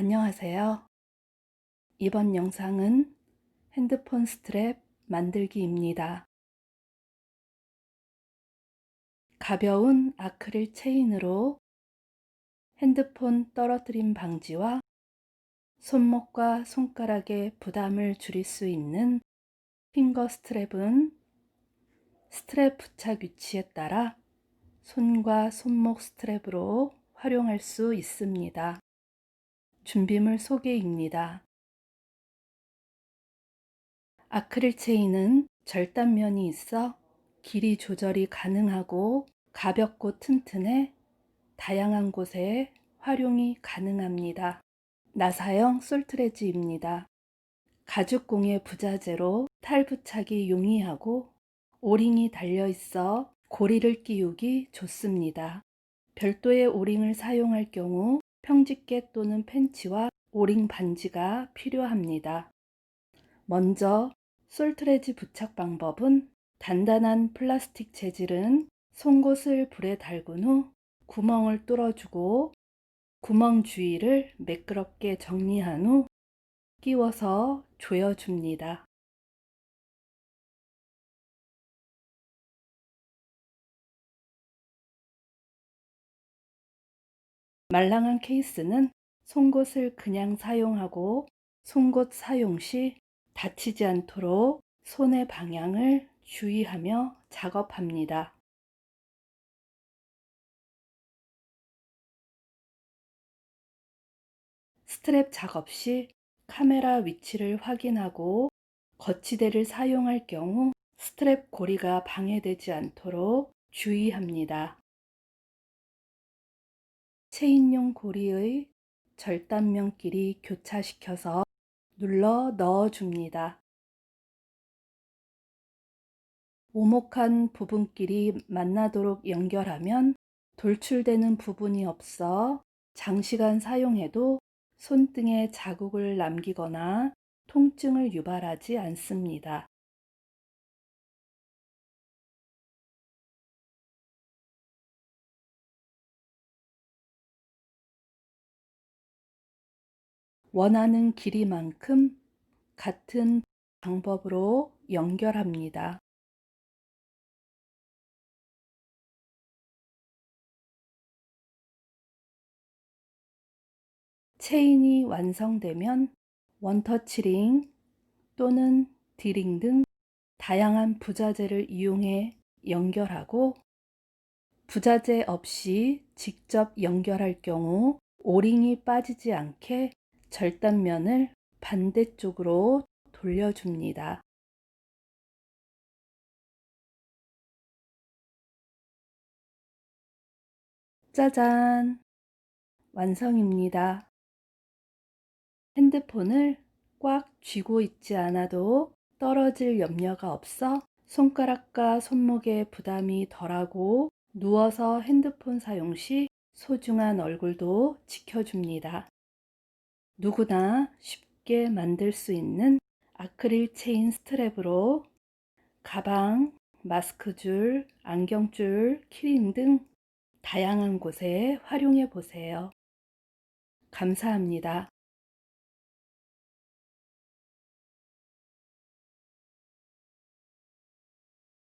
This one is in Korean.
안녕하세요. 이번 영상은 핸드폰 스트랩 만들기입니다. 가벼운 아크릴 체인으로 핸드폰 떨어뜨림 방지와 손목과 손가락의 부담을 줄일 수 있는 핑거 스트랩은 스트랩 부착 위치에 따라 손과 손목 스트랩으로 활용할 수 있습니다. 준비물 소개입니다. 아크릴 체인은 절단면이 있어 길이 조절이 가능하고 가볍고 튼튼해 다양한 곳에 활용이 가능합니다. 나사형 솔트레지입니다. 가죽공예 부자재로 탈부착이 용이하고 오링이 달려 있어 고리를 끼우기 좋습니다. 별도의 오링을 사용할 경우 평집게 또는 팬치와 오링 반지가 필요합니다. 먼저 솔트레지 부착 방법은 단단한 플라스틱 재질은 송곳을 불에 달군 후 구멍을 뚫어주고 구멍 주위를 매끄럽게 정리한 후 끼워서 조여줍니다. 말랑한 케이스는 송곳을 그냥 사용하고 송곳 사용 시 다치지 않도록 손의 방향을 주의하며 작업합니다. 스트랩 작업 시 카메라 위치를 확인하고 거치대를 사용할 경우 스트랩 고리가 방해되지 않도록 주의합니다. 체인용 고리의 절단면끼리 교차시켜서 눌러 넣어줍니다. 오목한 부분끼리 만나도록 연결하면 돌출되는 부분이 없어 장시간 사용해도 손등에 자국을 남기거나 통증을 유발하지 않습니다. 원하는 길이만큼 같은 방법으로 연결합니다. 체인이 완성되면 원터치링 또는 디링 등 다양한 부자재를 이용해 연결하고 부자재 없이 직접 연결할 경우 오링이 빠지지 않게 절단면을 반대쪽으로 돌려줍니다. 짜잔! 완성입니다. 핸드폰을 꽉 쥐고 있지 않아도 떨어질 염려가 없어 손가락과 손목의 부담이 덜하고 누워서 핸드폰 사용 시 소중한 얼굴도 지켜줍니다. 누구나 쉽게 만들 수 있는 아크릴 체인 스트랩으로 가방, 마스크줄, 안경줄, 키링 등 다양한 곳에 활용해 보세요. 감사합니다.